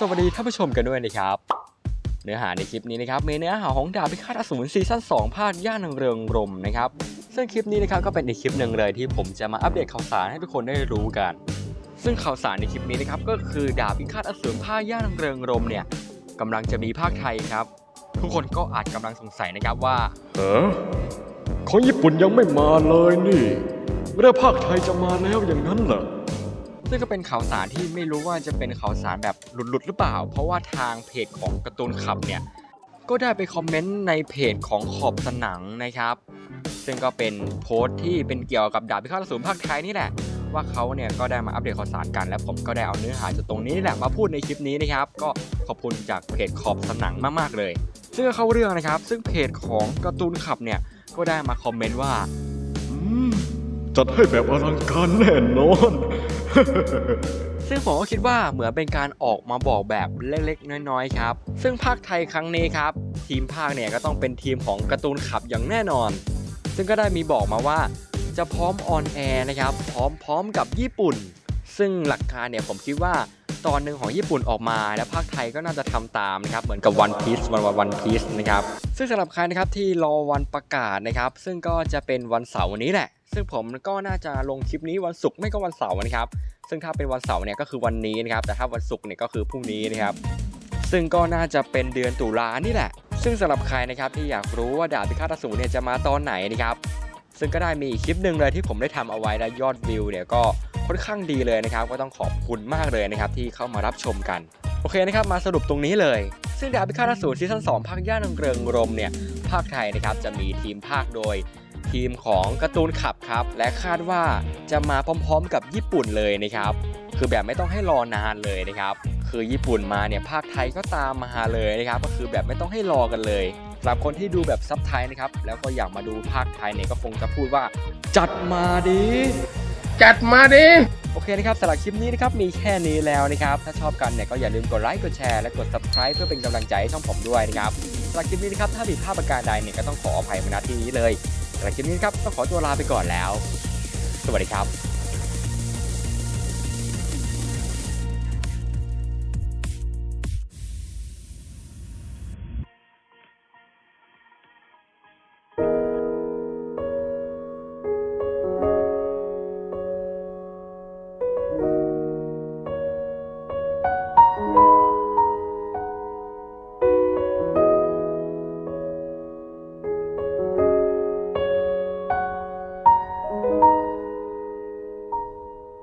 สวัสดีท่านผู้ชมกันด้วยนะครับ เนื้อหาในคลิปนี้นะครับมีเนื้อหาของดาบพิฆาตอสูรซีซั่น2ภาคย่านนางเริงรมนะครับซึ่งคลิปนี้นะครับก็เป็นอีกคลิปหนึ่งเลยที่ผมจะมาอัปเดตข่าวสารให้ทุกคนได้รู้กัน ซึ่งข่าวสารในคลิปนี้นะครับก็คือดาบพิฆาตอสูรภาคย่านนางเริงรมเนี่ยกำลังจะมีภาคไทยครับ ทุกคนก็อาจกำลังสงสัยนะครับว่าเฮะของญี่ปุ่นยังไม่มาเลยนี่ไม่ได้ภาคไทยจะมาแล้วอย่างนั้นเหรอ ซึ่งก็เป็นข่าวสารที่ไม่รู้ว่าจะเป็นข่าวสารแบบหลุดๆหรือเปล่า เพราะว่าทางเพจของการ์ตูนขับเนี่ยก็ได้ไปคอมเมนต์ในเพจของขอบสนังนะครับ ซึ่งก็เป็นโพสต์ที่เป็นเกี่ยวกับดาบพิฆาตอสูรภาคไทยนี่แหละ ว่าเขาเนี่ยก็ได้มาอัปเดตข่าวสารกัน และผมก็ได้เอาเนื้อหาจากตรงนี้แหละมาพูดในคลิปนี้นะครับ ก็ขอบคุณจากเพจขอบสนังมากๆเลย ซึ่งเข้าเรื่องนะครับ ซึ่งเพจของการ์ตูนขับเนี่ยก็ได้มาคอมเมนต์ว่าอืมจัดให้แบบอลังการแน่นอน ซึ่งผมก็คิดว่าเหมือนเป็นการออกมาบอกแบบเล็กๆ น้อยๆ ครับ ซึ่งภาคไทยครั้งนี้ครับ ทีมภาคเนี่ยก็ต้องเป็นทีมของการ์ตูนขับอย่างแน่นอน ซึ่งก็ได้มีบอกมาว่า จะพร้อมออนแอร์นะครับ พร้อมๆกับญี่ปุ่น ซึ่งหลักการเนี่ยผมคิดว่า ตอนหนึ่งของญี่ปุ่นออกมา แล้วภาคไทยก็น่าจะทำตามนะครับเหมือนกับ One Piece วันวันวันพีซนะครับซึ่งสำหรับใครนะครับที่รอวันประกาศนะครับ ซึ่งก็จะเป็นวันเสาร์วันนี้แหละ ซึ่งผมก็น่าจะลงคลิปนี้วันศุกร์ไม่ก็วันเสาร์นะครับ ซึ่งถ้าเป็นวันเสาร์เนี่ยก็คือวันนี้นะครับแต่ถ้าวันศุกร์เนี่ยก็คือพรุ่งนี้นะครับซึ่งก็น่าจะเป็นเดือนตุลานี่แหละ ซึ่งสำหรับใครนะครับที่อยากรู้ว่าดาบพิฆาตอสูรเนี่ยจะมาตอนไหนนะครับ ซึ่งก็ได้มีคลิปหนึ่งเลยที่ผมได้ทำเอาไว้และยอดวิวเนี่ยก็ค่อนข้างดีเลยนะครับ ก็ต้องขอบคุณมากเลยนะครับที่เข้ามารับชมกัน โอเคนะครับมาสรุปตรงนี้เลย ซึ่งดาบพิฆาตอสูรซีซั่น2ภาคย่านนางเริงรมเนี่ยภาคไทยนะครับจะมีทีมภาคโดยทีมของการ์ตูนขับครับ และคาดว่าจะมาพร้อมๆ กับญี่ปุ่นเลยนะครับ คือแบบไม่ต้องให้รอนานเลยนะครับ คือญี่ปุ่นมาเนี่ยภาคไทยก็ตามมาเลยนะครับก็คือแบบไม่ต้องให้รอกันเลยสำหรับคนที่ดูแบบซับไทยนะครับแล้วก็อยากมาดูภาคไทยเนี่ยก็คงจะพูดว่า จัดมาดีจัดมาดิโอเคนะครับสำหรับคลิปนี้นะครับมีแค่นี้แล้วนะครับถ้าชอบกันเนี่ยก็อย่าลืมกดไลค์กดแชร์และกด subscribe เพื่อเป็นกำลังใจให้ช่องผมด้วยนะครับสำหรับคลิปนี้นะครับถ้าผิดพลาดประการใดเนี่ยก็ต้องขออภัยมาณที่นี้เลยสำหรับคลิปนี้นะครับต้องขอตัวลาไปก่อนแล้ว สวัสดีครับ